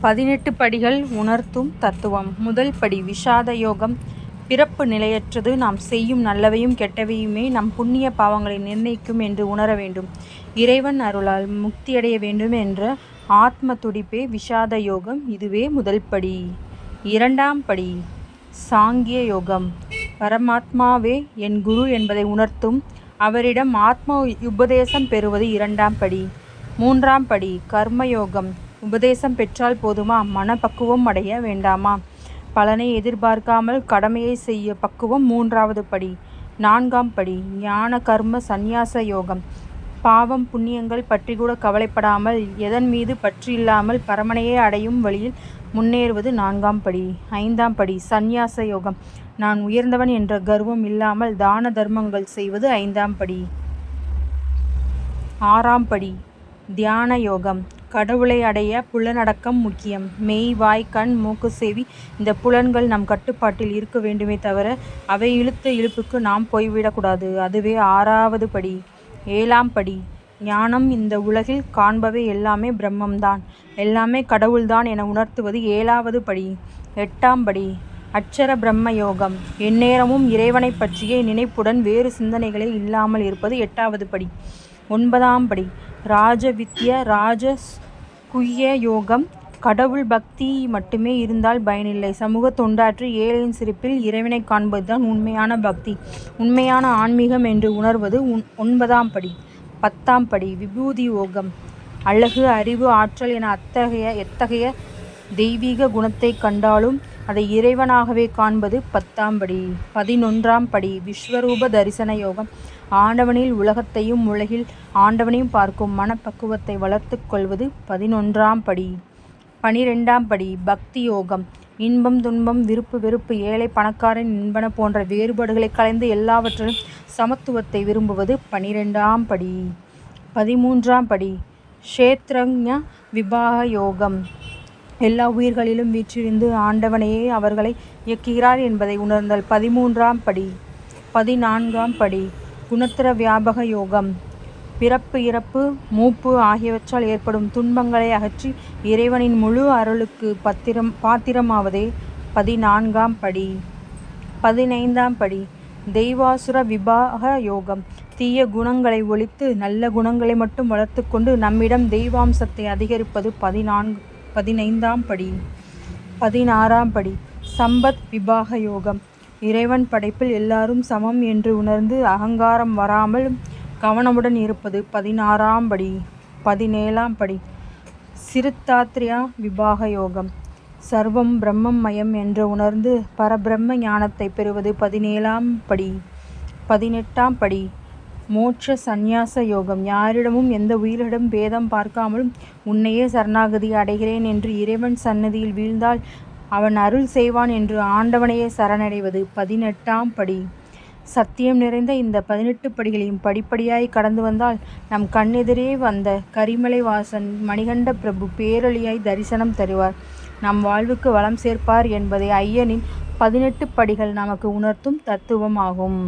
பதினெட்டு படிகள் உணர்த்தும் தத்துவம். முதல் படி விஷாத யோகம். பிறப்பு நிலையற்றது. நாம் செய்யும் நல்லவையும் கெட்டவையுமே நம் புண்ணிய பாவங்களை நிர்ணயிக்கும் என்று உணர வேண்டும். இறைவன் அருளால் முக்தியடைய வேண்டும் என்ற ஆத்ம துடிப்பே விஷாத யோகம். இதுவே முதல் படி. இரண்டாம் படி. சாங்கிய யோகம். பரமாத்மாவே என் குரு என்பதை உணர்த்தும் அவரிடம் ஆத்ம உபதேசம் பெறுவது இரண்டாம் படி. மூன்றாம் படி கர்மயோகம் உபதேசம் பெற்றால் போதுமா? மனப்பக்குவம் அடைய வேண்டாமா? பலனை எதிர்பார்க்காமல் கடமையை செய்ய பக்குவம் மூன்றாவது படி. நான்காம் படி ஞான கர்ம சந்நியாச யோகம். பாவம் புண்ணியங்கள் பற்றி கூட கவலைப்படாமல் எதன் மீது பற்று இல்லாமல் பரமனையே அடையும் வழியில் முன்னேறுவது நான்காம் படி. ஐந்தாம் படி சந்நியாச யோகம். நான் உயர்ந்தவன் என்ற கர்வம் இல்லாமல் தான தர்மங்கள் செய்வது ஐந்தாம் படி. ஆறாம் படி தியான யோகம். கடவுளை அடைய புலனடக்கம் முக்கியம். மெய் வாய் கண் மூக்கு செவி இந்த புலன்கள் நம் கட்டுப்பாட்டில் இருக்க வேண்டுமே தவிர அவை இழுத்த இழுப்புக்கு நாம் போய்விடக்கூடாது. அதுவே ஆறாவது படி. ஏழாம் படி. ஞானம் இந்த உலகில் காண்பவை எல்லாமே பிரம்மம்தான். எல்லாமே கடவுள்தான் என உணர்த்துவது ஏழாவது படி. எட்டாம் படி. அட்சர பிரம்ம யோகம் எந்நேரமும் இறைவனை பற்றிய நினைப்புடன் வேறு சிந்தனைகளே இல்லாமல் இருப்பது எட்டாவது படி. ஒன்பதாம் படி. ராஜவித்ய ராஜ குய்ய யோகம். கடவுள் பக்தி மட்டுமே இருந்தால் பயனில்லை. சமூக தொண்டாற்றி ஏழையின் சிரிப்பில் இறைவனை காண்பதுதான் உண்மையான பக்தி. உண்மையான ஆன்மீகம் என்று உணர்வது உன் ஒன்பதாம் படி. பத்தாம் படி விபூதி யோகம். அழகு அறிவு ஆற்றல் என அத்தகைய எத்தகைய தெய்வீக குணத்தை கண்டாலும் அதை இறைவனாகவே காண்பது பத்தாம் படி. பதினொன்றாம் படி விஸ்வரூப தரிசன யோகம். ஆண்டவனில் உலகத்தையும் உலகில் ஆண்டவனையும் பார்க்கும் மனப்பக்குவத்தை வளர்த்து கொள்வது பதினொன்றாம் படி. பனிரெண்டாம் படி பக்தி யோகம் இன்பம் துன்பம் விருப்பு வெறுப்பு ஏழை பணக்காரன் இன்பன போன்ற வேறுபாடுகளை கலைந்து எல்லாவற்றிலும் சமத்துவத்தை விரும்புவது பனிரெண்டாம் படி. பதிமூன்றாம் படி க்ஷேத்ரஞ விபாக யோகம். எல்லா உயிர்களிலும் வீற்றிருந்து ஆண்டவனையே அவர்களை இயக்குகிறார் என்பதை உணர்ந்தல் பதிமூன்றாம் படி. பதினான்காம் படி குணத்திர வியாபக யோகம். பிறப்பு இறப்பு மூப்பு ஆகியவற்றால் ஏற்படும் துன்பங்களை அகற்றி இறைவனின் முழு அருளுக்கு பத்திரம் பாத்திரமாவதே பதினான்காம் படி. பதினைந்தாம் படி. தெய்வாசுர விபாக யோகம். தீய குணங்களை ஒழித்து நல்ல குணங்களை மட்டும் வளர்த்து கொண்டு நம்மிடம் தெய்வாம்சத்தை அதிகரிப்பது பதினான்கு பதினைந்தாம் படி. பதினாறாம் படி. சம்பத் விபாக யோகம். இறைவன் படைப்பில் எல்லாரும் சமம் என்று உணர்ந்து அகங்காரம் வராமல் கவனமுடன் இருப்பது பதினாறாம் படி பதினேழாம் படி. சிறுத்தாத்ரியா விபாக யோகம். சர்வம் பிரம்மம் மயம் என்று உணர்ந்து பரபிரம்ம ஞானத்தை பெறுவது பதினேழாம் படி பதினெட்டாம் படி. மோட்ச சந்நியாச யோகம். யாரிடமும் எந்த உயிரிடம் பேதம் பார்க்காமலும் உன்னையே சரணாகதி அடைகிறேன் என்று இறைவன் சன்னதியில் வீழ்ந்தால் அவன் அருள் செய்வான் என்று ஆண்டவனையே சரணடைவது பதினெட்டாம் படி. சத்தியம் நிறைந்த இந்த பதினெட்டு படிகளையும் படிப்படியாய் கடந்து வந்தால் நம் கண்ணெதிரே வந்த கரிமலை வாசன் மணிகண்ட பிரபு பேரழியாய் தரிசனம் தருவார். நம் வாழ்வுக்கு வளம் சேர்ப்பார் என்பதை ஐயனின் பதினெட்டு படிகள் நமக்கு உணர்த்தும் தத்துவமாகும்.